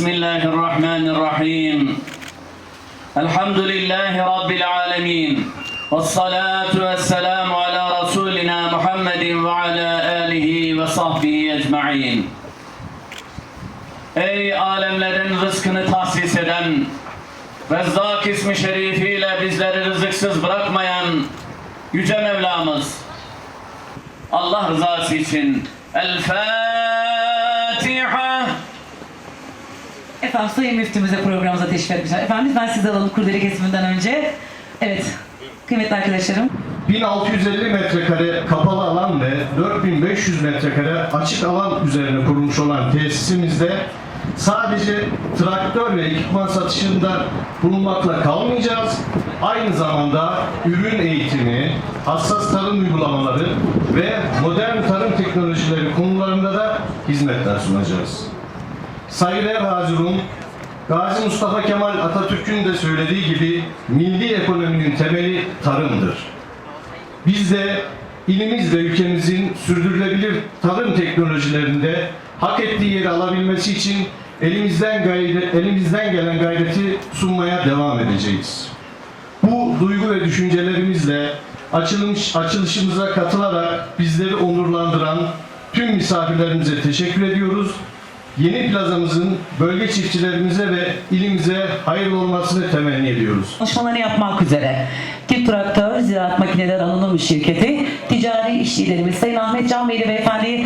بسم الله الرحمن الرحيم الحمد لله رب العالمين والصلاة والسلام على رسولنا محمد وعلى آله وصحبه أجمعين Ey alemlerin rızkını tahsis eden, Rezzak ismi şerifiyle bizleri rızıksız bırakmayan Yüce Mevlamız, Allah rızası için El Fatiha. Efendim Sayın Müftümüze programımıza teşrif etmişler. Efendim ben sizi alalım kurdele kesiminden önce. Evet, kıymetli arkadaşlarım. 1650 metrekare kapalı alan ve 4500 metrekare açık alan üzerine kurulmuş olan tesisimizde sadece traktör ve ekipman satışında bulunmakla kalmayacağız. Aynı zamanda ürün eğitimi, hassas tarım uygulamaları ve modern tarım teknolojileri konularında da hizmetler sunacağız. Saygıdeğer Hazirun, Gazi Mustafa Kemal Atatürk'ün de söylediği gibi milli ekonominin temeli tarımdır. Biz de ilimiz ve ülkemizin sürdürülebilir tarım teknolojilerinde hak ettiği yeri alabilmesi için elimizden gayret, elimizden gelen gayreti sunmaya devam edeceğiz. Bu duygu ve düşüncelerimizle açılış, açılışımıza katılarak bizleri onurlandıran tüm misafirlerimize teşekkür ediyoruz. Yeni plazamızın bölge çiftçilerimize ve ilimize hayırlı olmasını temenni ediyoruz. Çalışmalarını yapmak üzere. Tip Traktör Ziraat Makineler Anonim Şirketi Ticari İş Liderimiz Sayın Ahmet Can Beyli Beyefendi